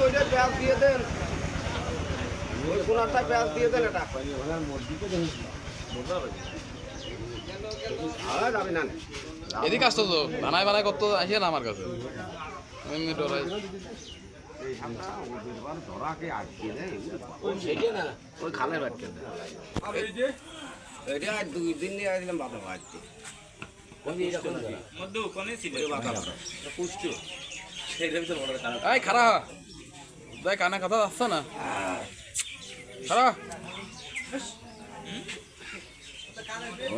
ওইটা দিয়ে দেন দিয়ে দেন এটা এদিকে আসতো তো বানায় বানায় করতো আসিয়ে না আমার কাছে। এমনি ডরাই। ওই খালের বাড়তে এটা দুই দিন নিয়ে আসলাম বাবা বাড়তে। মধ্যে ওখানে ছিল? পুষ্টি। এই খারা দেখ কানে কথা আসছে না? খারা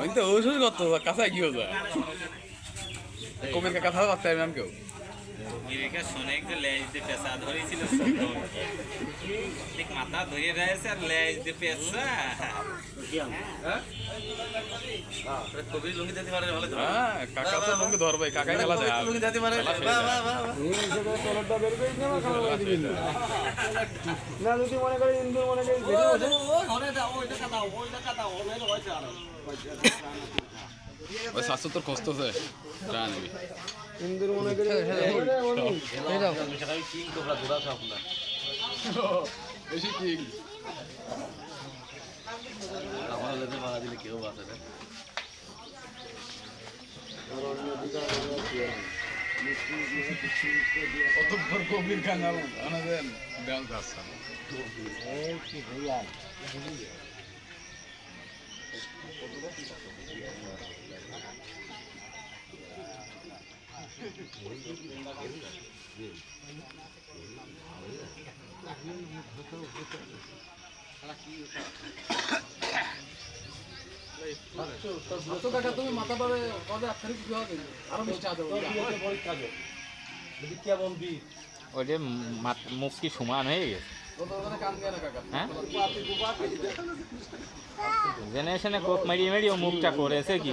ওই তো ওষুধ করতো কাছে কি হতো কবির কথা আমি কেউ। গিরিকা শুনে একটু লেজ দিয়ে পেশা ধরেছিল ঠিক মাথা ধরে রয়েছে আর লেজ দিয়ে পেশা কবির লুঙ্গি দিতে পারে ভালো হ্যাঁ কাকা তো ধরবে খেলা হয়। না। যদি মনে করে ইন্দুর মনে করে ওই তোর যা নিবি। ইন্দুর মনে করে বেশি ঠিক কতবার কবির কাঙ্গাল আনাদেন দেওয়াল যাচ্ছে মাথা আদর ওইটা মুখ কি সমান হয়ে গেছে? হ্যাঁ? জেনারেশনে কোপ মারিয়ে মারিয়ে মুখটা করেছে কি?